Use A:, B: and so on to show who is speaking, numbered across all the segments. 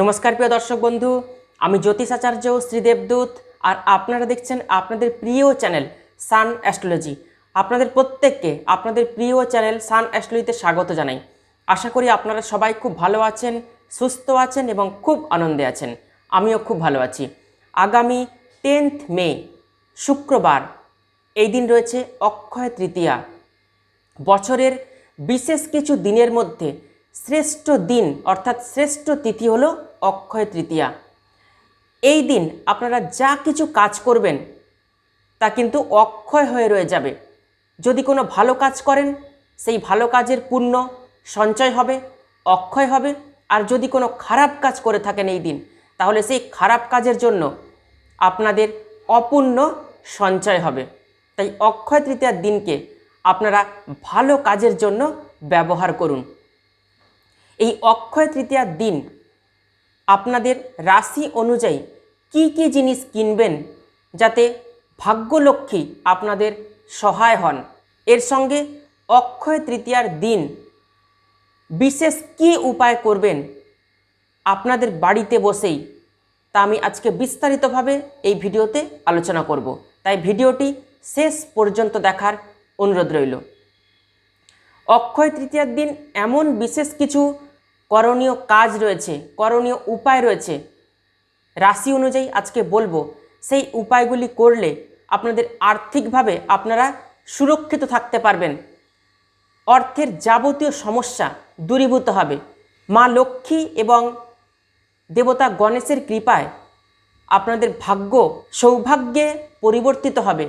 A: নমস্কার প্রিয় দর্শক বন্ধু, আমি জ্যোতিষ আচার্য শ্রীদেবদূত আর আপনারা দেখছেন আপনাদের প্রিয় চ্যানেল সান অ্যাস্ট্রোলজি। আপনাদের প্রত্যেককে আপনাদের প্রিয় চ্যানেল সান অ্যাস্ট্রোলজিতে স্বাগত জানাই। আশা করি আপনারা সবাই খুব ভালো আছেন, সুস্থ আছেন এবং খুব আনন্দে আছেন। আমিও খুব ভালো আছি। আগামী টেন্থ মে, শুক্রবার, এই দিন রয়েছে অক্ষয় তৃতীয়া। বছরের বিশেষ কিছু দিনের মধ্যে শ্রেষ্ঠ দিন, অর্থাৎ শ্রেষ্ঠ তিথি হলো অক্ষয় তৃতীয়া। এই দিন আপনারা যা কিছু কাজ করবেন, তা কিন্তু অক্ষয় হয়ে রয়ে যাবে। যদি কোনো ভালো কাজ করেন, সেই ভালো কাজের পুণ্য সঞ্চয় হবে, অক্ষয় হবে। আর যদি কোনো খারাপ কাজ করে থাকেন এই দিন, তাহলে সেই খারাপ কাজের জন্য আপনাদের অপূর্ণ সঞ্চয় হবে। তাই অক্ষয় তৃতীয়ার দিনকে আপনারা ভালো কাজের জন্য ব্যবহার করুন। এই অক্ষয় তৃতীয়ার দিন আপনাদের রাশি অনুযায়ী কি কি জিনিস কিনবেন যাতে ভাগ্যলক্ষ্মী আপনাদের সহায় হন। এর সঙ্গে অক্ষয় তৃতীয়ার দিন বিশেষ কি উপায় করবেন আপনাদের বাড়িতে বসেই তা আমি আজকে বিস্তারিতভাবে এই ভিডিওতে আলোচনা করব। তাই ভিডিওটি শেষ পর্যন্ত দেখার অনুরোধ রইল। অক্ষয় তৃতীয়ার দিন এমন বিশেষ কিছু করণীয় কাজ রয়েছে, করণীয় উপায় রয়েছে। রাশি অনুযায়ী আজকে বলব, সেই উপায়গুলি করলে আপনাদের আর্থিকভাবে আপনারা সুরক্ষিত থাকতে পারবেন। অর্থের যাবতীয় সমস্যা দূরীভূত হবে। মা লক্ষ্মী এবং দেবতা গণেশের কৃপায় আপনাদের ভাগ্য সৌভাগ্যে পরিবর্তিত হবে।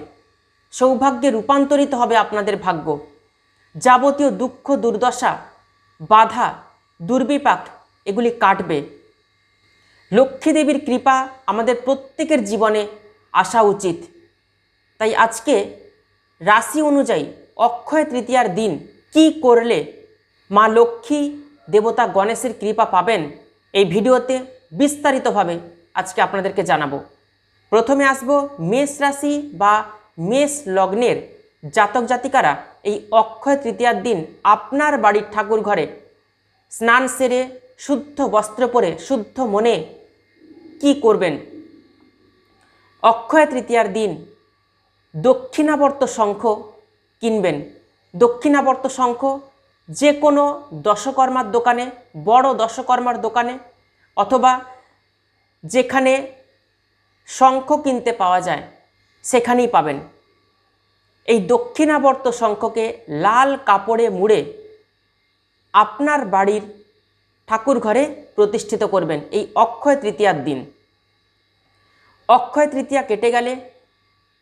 A: সৌভাগ্যে রূপান্তরিত হবে আপনাদের ভাগ্য। যাবতীয় দুঃখ দুর্দশা, বাধা দুর্বিপাক, এগুলি কাটবে। লক্ষ্মী দেবীর কৃপা আমাদের প্রত্যেকের জীবনে আসা উচিত। তাই আজকে রাশি অনুযায়ী অক্ষয় তৃতীয়ার দিন কি করলে মা লক্ষ্মী দেবতা গণেশের কৃপা পাবেন, এই ভিডিওতে বিস্তারিতভাবে আজকে আপনাদেরকে জানাব। প্রথমে আসব মেষ রাশি বা মেষ লগ্নের জাতক জাতিকারা এই অক্ষয় তৃতীয়ার দিন আপনার বাড়ির ঠাকুর ঘরে স্নান সেরে শুদ্ধ বস্ত্র পরে শুদ্ধ মনে কি করবেন? অক্ষয় তৃতীয়ার দিন দক্ষিণাবর্ত শঙ্খ কিনবেন। দক্ষিণাবর্ত শঙ্খ যে কোনো দশকর্মার দোকানে, বড় দশকর্মার দোকানে অথবা যেখানে শঙ্খ কিনতে পাওয়া যায়, সেখানেই পাবেন। এই দক্ষিণাবর্ত শঙ্খকে লাল কাপড়ে মুড়ে আপনার বাড়ির ঠাকুর ঘরে প্রতিষ্ঠিত করবেন এই অক্ষয় তৃতীয়ার দিন। অক্ষয় তৃতীয়া কেটে গেলে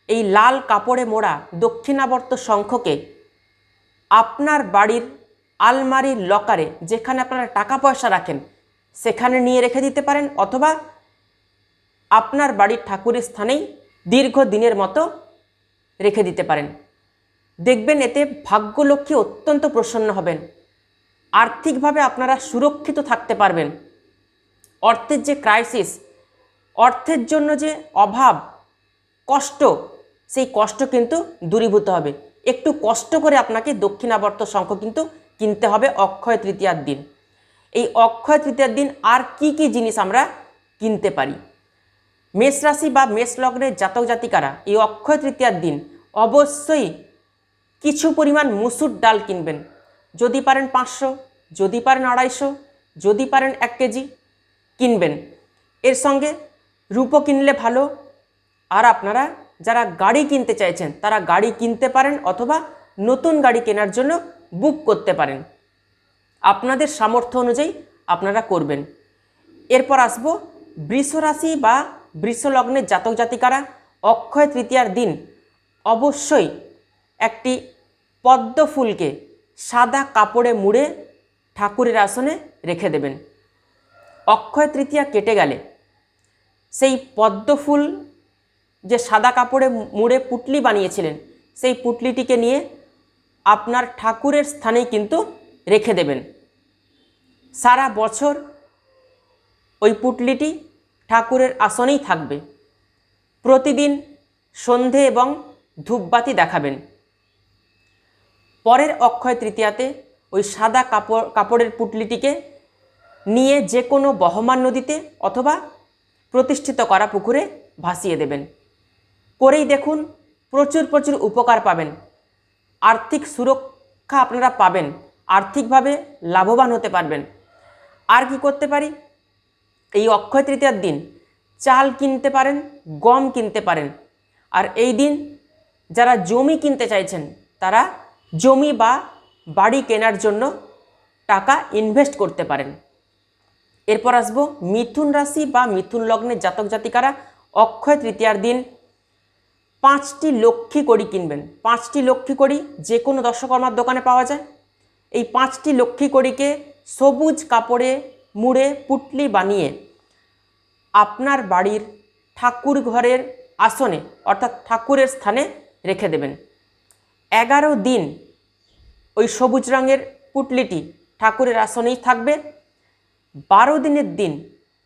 A: এই লাল কাপড়ে মোড়া দক্ষিণাবর্ত শঙ্খকে আপনার বাড়ির আলমারির লকারে যেখানে আপনারা টাকা পয়সা রাখেন, সেখানে নিয়ে রেখে দিতে পারেন অথবা আপনার বাড়ির ঠাকুরের স্থানেই দীর্ঘ দিনের মতো রেখে দিতে পারেন। দেখবেন এতে ভাগ্যলক্ষ্মী অত্যন্ত প্রসন্ন হবেন। আর্থিকভাবে আপনারা সুরক্ষিত থাকতে পারবেন। অর্থের যে ক্রাইসিস অর্থের জন্য যে অভাব, কষ্ট, সেই কষ্ট কিন্তু দূরীভূত হবে। একটু কষ্ট করে আপনাকে দক্ষিণাবর্ত শঙ্খ কিন্তু কিনতে হবে অক্ষয় তৃতীয়ার দিন। এই অক্ষয় তৃতীয়ার দিন আর কি কি জিনিস আমরা কিনতে পারি? মেষ রাশি বা মেষ লগ্নের জাতক জাতিকারা, এই অক্ষয় তৃতীয়ার দিন অবশ্যই কিছু পরিমাণ মুসুর ডাল কিনবেন। যদি পারেন পাঁচশো, যদি পারেন আড়াইশো, যদি পারেন এক কেজি কিনবেন। এর সঙ্গে রূপো কিনলে ভালো। আর আপনারা যারা গাড়ি কিনতে চাইছেন, তারা গাড়ি কিনতে পারেন অথবা নতুন গাড়ি কেনার জন্য বুক করতে পারেন। আপনাদের সামর্থ্য অনুযায়ী আপনারা করবেন। এরপর আসব বৃষ রাশি বা বৃষ লগ্নের জাতক জাতিকারা। অক্ষয় তৃতীয়ার দিন অবশ্যই একটি পদ্ম ফুলকে সাদা কাপড়ে মুড়ে ঠাকুরের আসনে রেখে দেবেন। অক্ষয় তৃতীয়া কেটে গেলে সেই পদ্মফুল যে সাদা কাপড়ে মুড়ে পুটলি বানিয়েছিলেন, সেই পুটলিটিকে নিয়ে আপনার ঠাকুরের স্থানেই কিন্তু রেখে দেবেন। সারা বছর ওই পুটলিটি ঠাকুরের আসনেই থাকবে। প্রতিদিন সন্ধে এবং ধূপবাতি দেখাবেন। পরের অক্ষয় তৃতীয়াতে ওই সাদা কাপড়, কাপড়ের পুটলিটিকে নিয়ে যে কোনো বহমান নদীতে অথবা প্রতিষ্ঠিত করা পুকুরে ভাসিয়ে দেবেন। করেই দেখুন, প্রচুর প্রচুর উপকার পাবেন। আর্থিক সুরক্ষা আপনারা পাবেন, আর্থিকভাবে লাভবান হতে পারবেন। আর কি করতে পারি? এই অক্ষয় তৃতীয়ার দিন চাল কিনতে পারেন, গম কিনতে পারেন। আর এই দিন যারা জমি কিনতে চাইছেন, তারা জমি বা বাড়ি কেনার জন্য টাকা ইনভেস্ট করতে পারেন। এরপর আসব মিথুন রাশি বা মিথুন লগ্নের জাতক জাতিকারা অক্ষয় তৃতীয়ার দিন পাঁচটি লক্ষ্মী কড়ি কিনবেন। পাঁচটি লক্ষ্মী কড়ি যে কোনো দর্শকর্মার দোকানে পাওয়া যায়। এই পাঁচটি লক্ষ্মী কড়িকে সবুজ কাপড়ে মুড়ে পুটলি বানিয়ে আপনার বাড়ির ঠাকুর ঘরের আসনে অর্থাৎ ঠাকুরের স্থানে রেখে দেবেন। এগারো দিন ওই সবুজ রঙের পুটলিটি ঠাকুরের আসনেই থাকবে। বারো দিনের দিন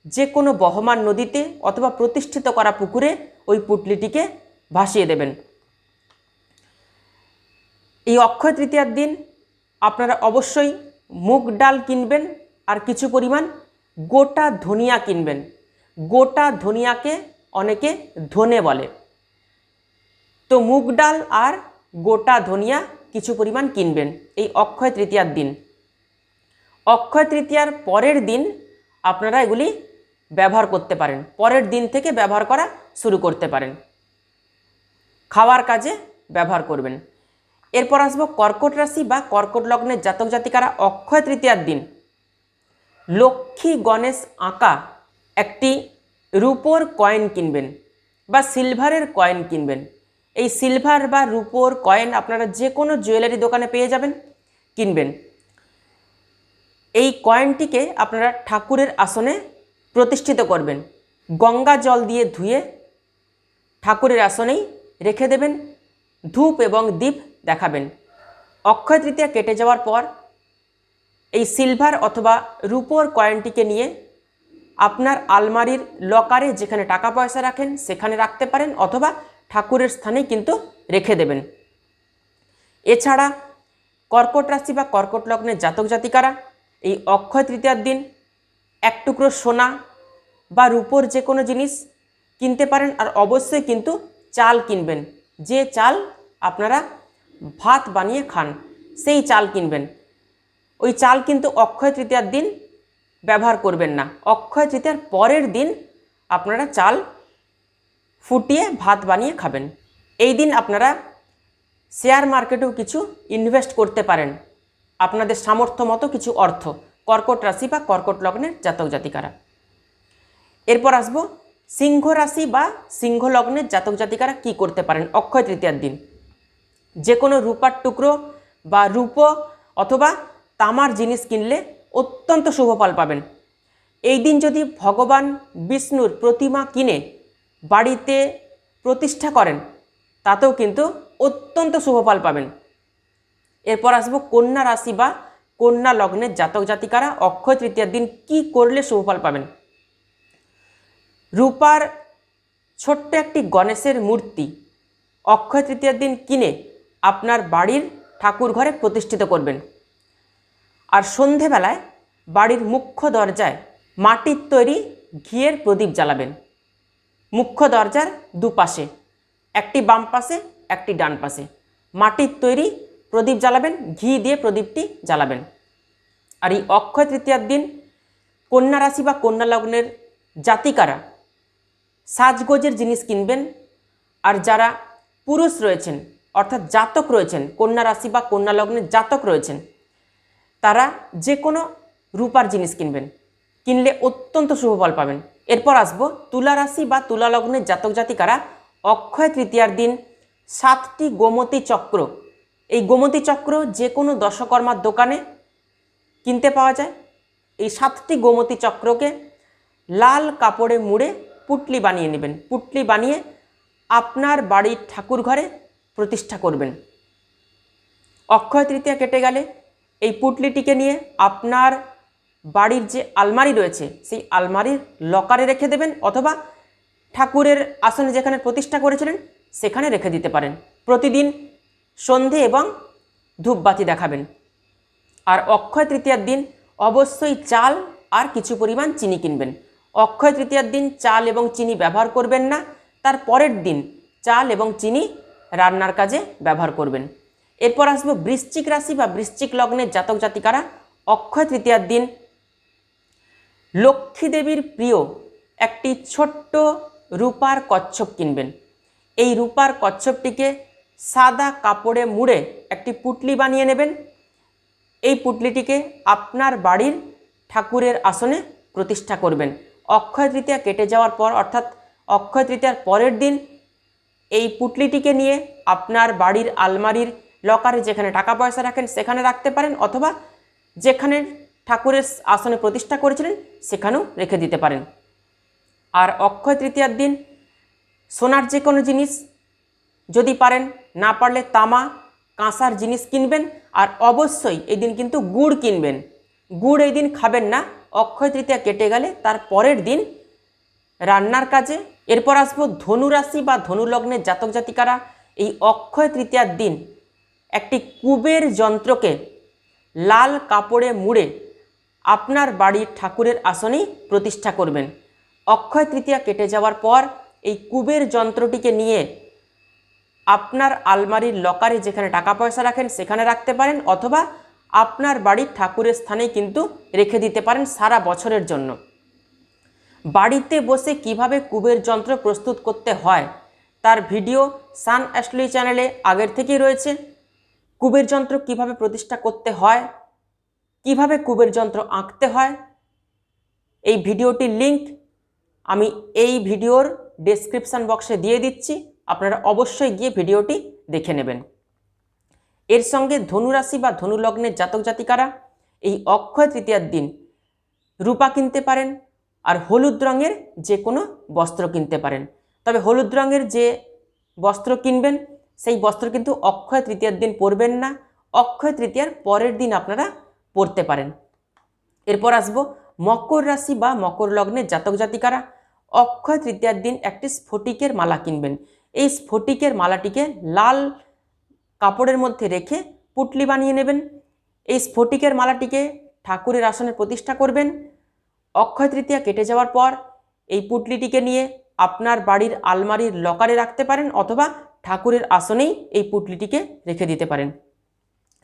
A: যে কোনো বহমান নদীতে অথবা প্রতিষ্ঠিত করা পুকুরে ওই পুটলিটিকে ভাসিয়ে দেবেন। এই অক্ষয় তৃতীয়ার দিন আপনারা অবশ্যই মুগ ডাল কিনবেন আর কিছু পরিমাণ গোটা ধনিয়া কিনবেন। গোটা ধনিয়াকে অনেকে ধনে বলে। তো মুগ ডাল আর গোটা ধনিয়া কিছু পরিমাণ কিনবেন। এই অক্ষয় তৃতীয়ার দিন। অক্ষয় তৃতীয়ার পরের দিন আপনারা এগুলি ব্যবহার করতে পারেন। পরের দিন থেকে ব্যবহার করা শুরু করতে পারেন। খাওয়ার কাজে ব্যবহার করবেন। এরপর আসব কর্কট রাশি বা কর্কট লগ্নের জাতক জাতিকারা অক্ষয় তৃতীয়ার দিন। লক্ষ্মী গণেশ আঁকা একটি রূপোর কয়েন কিনবেন বা সিলভারের কয়েন কিনবেন। এই সিলভার বা রূপোর কয়েন আপনারা যে কোনো জুয়েলারি দোকানে পেয়ে যাবেন, কিনবেন। এই কয়েনটিকে আপনারা ঠাকুরের আসনে প্রতিষ্ঠিত করবেন। গঙ্গা জল দিয়ে ধুয়ে ঠাকুরের আসনেই রেখে দেবেন, ধূপ এবং দ্বীপ দেখাবেন। অক্ষয় তৃতীয়া কেটে যাওয়ার পর এই সিলভার অথবা রূপোর কয়েনটিকে নিয়ে আপনার আলমারির লকারে যেখানে টাকা পয়সা রাখেন, সেখানে রাখতে পারেন অথবা ঠাকুরের স্থানে কিন্তু রেখে দেবেন। এছাড়া কর্কট রাশি বা কর্কট লগ্নের জাতক জাতিকারা, এই অক্ষয় তৃতীয়ার দিন এক টুকরো সোনা বা রূপোর যে কোনো জিনিস কিনতে পারেন আর অবশ্যই কিন্তু চাল কিনবেন। যে চাল আপনারা ভাত বানিয়ে খান, সেই চাল কিনবেন। ওই চাল কিন্তু অক্ষয় তৃতীয়ার দিন ব্যবহার করবেন না। অক্ষয় তৃতীয়ার পরের দিন আপনারা চাল ফুটিয়ে ভাত বানিয়ে খাবেন। এই দিন আপনারা শেয়ার মার্কেটেও কিছু ইনভেস্ট করতে পারেন। আপনাদের সামর্থ্য মতো কিছু অর্থ, কর্কট রাশি বা কর্কট লগ্নের জাতক জাতিকারা। এরপর আসব, সিংহ রাশি বা সিংহ লগ্নের জাতক জাতিকারা কি করতে পারেন? অক্ষয় তৃতীয়ার দিন। যে কোনো রূপার টুকরো বা রূপ অথবা তামার জিনিস কিনলে অত্যন্ত শুভ ফল পাবেন। এই দিন যদি ভগবান বিষ্ণুর প্রতিমা কিনে বাড়িতে প্রতিষ্ঠা করেন, তাতেও কিন্তু অত্যন্ত শুভ ফল পাবেন। এরপর আসব কন্যা রাশি বা কন্যা লগ্নের জাতক জাতিকারা, অক্ষয় তৃতীয়ার দিন কি করলে শুভফল পাবেন? রূপার ছোট্ট একটি গণেশের মূর্তি অক্ষয় তৃতীয়ার দিন কিনে আপনার বাড়ির ঠাকুর ঘরে প্রতিষ্ঠিত করবেন। আর সন্ধেবেলায় বাড়ির মুখ্য দরজায় মাটির তৈরি ঘিয়ের প্রদীপ জ্বালাবেন। মুখ্য দরজার দুপাশে, একটি বাম পাশে, একটি ডান পাশে। মাটির তৈরি প্রদীপ জ্বালাবেন, ঘি দিয়ে প্রদীপটি জ্বালাবেন। আর এই অক্ষয় তৃতীয়ার দিন কন্যা রাশি বা কন্যা লগ্নের জাতিকারা সাজগোজের জিনিস কিনবেন। আর যারা পুরুষ রয়েছেন, অর্থাৎ জাতক রয়েছেন, কন্যা রাশি বা কন্যা লগ্নের জাতক রয়েছেন, তারা যে কোনো রূপার জিনিস কিনবেন। কিনলে অত্যন্ত শুভ ফল পাবেন। এরপর আসব তুলা রাশি বা তুলা লগ্নের জাতক জাতিকারা অক্ষয় তৃতীয়ার দিন সাতটি গোমতী চক্র। এই গোমতী চক্র যে কোনো দশকর্মার দোকানে কিনতে পাওয়া যায়। এই সাতটি গোমতী চক্রকে লাল কাপড়ে মুড়ে পুটলি বানিয়ে নেবেন। পুটলি বানিয়ে আপনার বাড়ির ঠাকুর ঘরে প্রতিষ্ঠা করবেন। অক্ষয় তৃতীয়া কেটে গেলে এই পুটলিটিকে নিয়ে আপনার বাড়ির যে আলমারি রয়েছে, সেই আলমারির লকারে রেখে দেবেন অথবা ঠাকুরের আসনে যেখানে প্রতিষ্ঠা করেছিলেন, সেখানে রেখে দিতে পারেন। প্রতিদিন সন্ধে এবং ধূপবাতি দেখাবেন। আর অক্ষয় তৃতীয়ার দিন অবশ্যই চাল আর কিছু পরিমাণ চিনি কিনবেন। অক্ষয় তৃতীয়ার দিন চাল এবং চিনি ব্যবহার করবেন না, তার পরের দিন চাল এবং চিনি রান্নার কাজে ব্যবহার করবেন। এরপর আসব বৃশ্চিক রাশি বা বৃশ্চিক লগ্নের জাতক জাতিকারা। অক্ষয় তৃতীয়ার দিন লক্ষ্মী দেবীর প্রিয় একটি ছোট্ট রূপার কচ্ছপ কিনবেন। এই রূপার কচ্ছপটিকে সাদা কাপড়ে মুড়ে একটি পুটলি বানিয়ে নেবেন। এই পুটলিটিকে আপনার বাড়ির ঠাকুরের আসনে প্রতিষ্ঠা করবেন। অক্ষয় তৃতীয়া কেটে যাওয়ার পর, অর্থাৎ অক্ষয় তৃতীয়ার পরের দিন, এই পুটলিটিকে নিয়ে আপনার বাড়ির আলমারির লকারে যেখানে টাকা পয়সা রাখেন, সেখানে রাখতে পারেন অথবা যেখানে ঠাকুরের আসনে প্রতিষ্ঠা করেছিলেন, সেখানেও রেখে দিতে পারেন। আর অক্ষয় তৃতীয়ার দিন সোনার যে কোনো জিনিস যদি পারেন, না পারলে তামা, কাঁসার জিনিস কিনবেন, আর অবশ্যই এই দিন কিন্তু গুড় কিনবেন। গুড় এই দিন খাবেন না, অক্ষয় তৃতীয়া কেটে গেলে তার পরের দিন রান্নার কাজে। এরপর আসব ধনুরাশি বা ধনুলগ্নের জাতক জাতিকারা। এই অক্ষয় তৃতীয়ার দিন একটি কুবের যন্ত্রকে লাল কাপড়ে মুড়ে আপনার বাড়ির ঠাকুরের আসনেই প্রতিষ্ঠা করবেন। অক্ষয় তৃতীয়া কেটে যাওয়ার পর এই কুবের যন্ত্রটিকে নিয়ে আপনার আলমারির লকারে যেখানে টাকা পয়সা রাখেন, সেখানে রাখতে পারেন অথবা আপনার বাড়ির ঠাকুরের স্থানেই কিন্তু রেখে দিতে পারেন সারা বছরের জন্য। বাড়িতে বসে কীভাবে কুবের যন্ত্র প্রস্তুত করতে হয়, তার ভিডিও সান অ্যাস্ট্রোলজি চ্যানেলে আগের থেকেই রয়েছে। কুবের যন্ত্র কীভাবে প্রতিষ্ঠা করতে হয় কীভাবে কুবের যন্ত্র আঁকতে হয়, এই ভিডিওটির লিংক আমি এই ভিডিওর ডেসক্রিপশান বক্সে দিয়ে দিচ্ছি। আপনারা অবশ্যই গিয়ে ভিডিওটি দেখে নেবেন। এর সঙ্গে ধনুরাশি বা ধনুলগ্নের জাতক জাতিকারা এই অক্ষয় তৃতীয়ার দিন রূপা কিনতে পারেন আর হলুদ রঙের যে কোনো বস্ত্র কিনতে পারেন। তবে হলুদ রঙের যে বস্ত্র কিনবেন, সেই বস্ত্র কিন্তু অক্ষয় তৃতীয়ার দিন পরবেন না। অক্ষয় তৃতীয়ার পরের দিন আপনারা পরতে পারেন। এরপর আসব, মকর রাশি বা মকর লগ্নের জাতক জাতিকারা অক্ষয় তৃতীয়ার দিন একটি স্ফটিকের মালা কিনবেন। এই স্ফটিকের মালাটিকে লাল কাপড়ের মধ্যে রেখে পুটলি বানিয়ে নেবেন। এই স্ফটিকের মালাটিকে ঠাকুরের আসনে প্রতিষ্ঠা করবেন। অক্ষয় তৃতীয়া কেটে যাওয়ার পর এই পুটলিটিকে নিয়ে আপনার বাড়ির আলমারির লকারে রাখতে পারেন অথবা ঠাকুরের আসনেই এই পুটলিটিকে রেখে দিতে পারেন।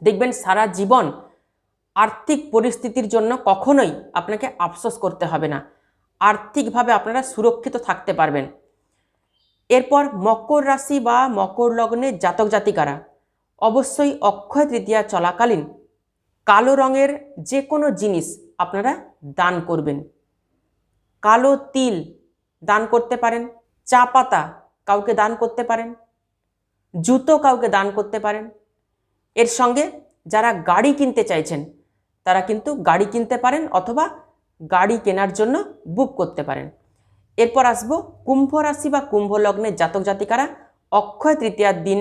A: দেখবেন সারা জীবন আর্থিক পরিস্থিতির জন্য কখনোই আপনাকে আফসোস করতে হবে না। আর্থিকভাবে আপনারা সুরক্ষিত থাকতে পারবেন। এরপর মকর রাশি বা মকর লগ্নের জাতক জাতিকারা, অবশ্যই অক্ষয় তৃতীয়া চলাকালীন কালো রঙের যে কোনো জিনিস আপনারা দান করবেন। কালো তিল দান করতে পারেন, চা পাতা কাউকে দান করতে পারেন, জুতো কাউকে দান করতে পারেন। এর সঙ্গে যারা গাড়ি কিনতে চাইছেন তারা কিন্তু গাড়ি কিনতে পারেন অথবা গাড়ি কেনার জন্য বুক করতে পারেন। এরপর আসব কুম্ভ রাশি বা কুম্ভ লগ্নের জাতক জাতিকারা অক্ষয় তৃতীয়ার দিন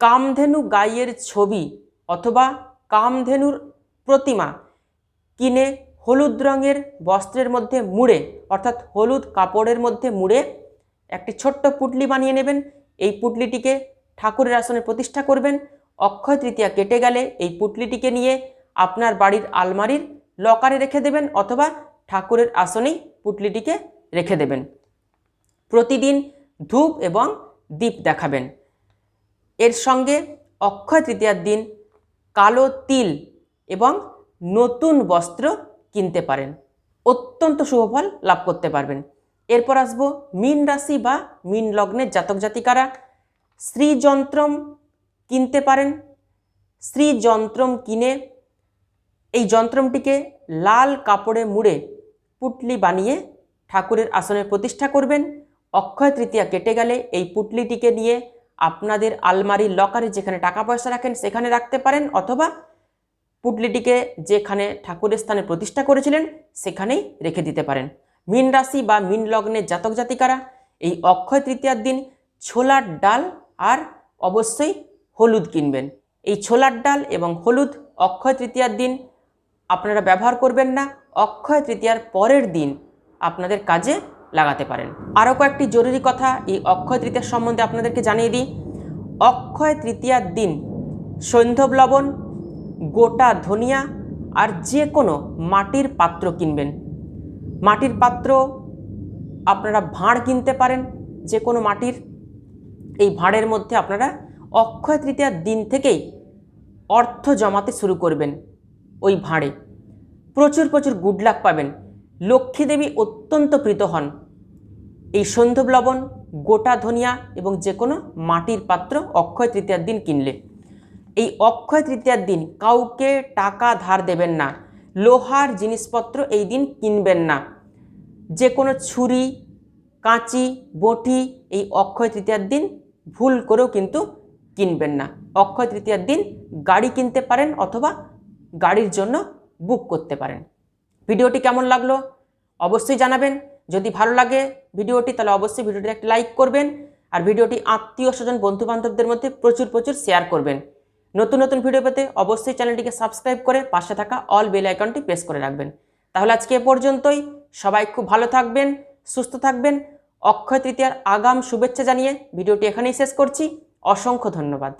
A: কামধেনু গাইয়ের ছবি অথবা কামধেনুর প্রতিমা কিনে হলুদ রঙের বস্ত্রের মধ্যে মুড়ে, অর্থাৎ হলুদ কাপড়ের মধ্যে মুড়ে একটি ছোট্ট পুটলি বানিয়ে নেবেন। এই পুটলিটিকে ঠাকুরের আসনে প্রতিষ্ঠা করবেন। অক্ষয় তৃতীয়া কেটে গেলে এই পুটলিটিকে নিয়ে আপনার বাড়ির আলমারির লকারে রেখে দেবেন অথবা ঠাকুরের আসনেই পুটলিটিকে রেখে দেবেন। প্রতিদিন ধূপ এবং দীপ দেখাবেন। এর সঙ্গে অক্ষয় তৃতীয়ার দিন কালো তিল এবং নতুন বস্ত্র কিনতে পারেন। অত্যন্ত শুভফল লাভ করতে পারবেন। এরপর আসব মীন রাশি বা মীন লগ্নের জাতক জাতিকারা। শ্রীযন্ত্রম কিনতে পারেন। শ্রীযন্ত্রম কিনে এই যন্ত্রমটিকে লাল কাপড়ে মুড়ে পুটলি বানিয়ে ঠাকুরের আসনে প্রতিষ্ঠা করবেন। অক্ষয় তৃতীয়া কেটে গেলে এই পুটলিটিকে নিয়ে আপনাদের আলমারির লকারে যেখানে টাকা পয়সা রাখেন সেখানে রাখতে পারেন অথবা পুটলিটিকে যেখানে ঠাকুরের স্থানে প্রতিষ্ঠা করেছিলেন সেখানেই রেখে দিতে পারেন। মীন রাশি বা মীন লগ্নের জাতক জাতিকারা এই অক্ষয় তৃতীয়ার দিন ছোলার ডাল আর অবশ্যই হলুদ কিনবেন। এই ছোলার ডাল এবং হলুদ অক্ষয় তৃতীয়ার দিন আপনারা ব্যবহার করবেন না, অক্ষয় তৃতীয়ার পরের দিন আপনাদের কাজে লাগাতে পারেন। আরও কয়েকটি জরুরি কথা এই অক্ষয় তৃতীয়ার সম্বন্ধে আপনাদেরকে জানিয়ে দিই। অক্ষয় তৃতীয়ার দিন সৈন্ধব লবণ, গোটা ধনিয়া আর যে কোনো মাটির পাত্র কিনবেন। মাটির পাত্র আপনারা ভাঁড় কিনতে পারেন যে কোনো মাটির। এই ভাঁড়ের মধ্যে আপনারা অক্ষয় তৃতীয়ার দিন থেকেই অর্থ জমাতে শুরু করবেন। ওই ভাঁড়ে। প্রচুর প্রচুর গুড লাক পাবেন। লক্ষ্মী দেবী অত্যন্ত প্রীত হন। এই সন্ধব লবণ, গোটা ধনিয়া এবং যে কোনো মাটির পাত্র অক্ষয় তৃতীয়ার দিন কিনলে। এই অক্ষয় তৃতীয়ার দিন কাউকে টাকা ধার দেবেন না। লোহার জিনিসপত্র এই দিন কিনবেন না। যে কোনো ছুরি, কাঁচি, বটি এই অক্ষয় তৃতীয়ার দিন ভুল করেও কিন্তু কিনবেন না। অক্ষয় তৃতীয়ার দিন গাড়ি কিনতে পারেন অথবা গাড়ির জন্য বুক করতে পারেন। ভিডিওটি কেমন লাগল অবশ্যই জানাবেন। যদি ভালো লাগে ভিডিওটি, তাহলে অবশ্যই ভিডিওটি একটা লাইক করবেন আর ভিডিওটি আত্মীয় স্বজন বন্ধু বান্ধবদের মধ্যে প্রচুর প্রচুর শেয়ার করবেন। নতুন নতুন ভিডিও পেতে অবশ্যই চ্যানেলটিকে সাবস্ক্রাইব করে পাশে থাকা অল বেল আইকনটি প্রেস করে রাখবেন। তাহলে আজকে এ পর্যন্তই। সবাই খুব ভালো থাকবেন, সুস্থ থাকবেন। অক্ষয় তৃতীয়ার আগাম শুভেচ্ছা জানিয়ে ভিডিওটি এখানেই শেষ করছি। অসংখ্য ধন্যবাদ।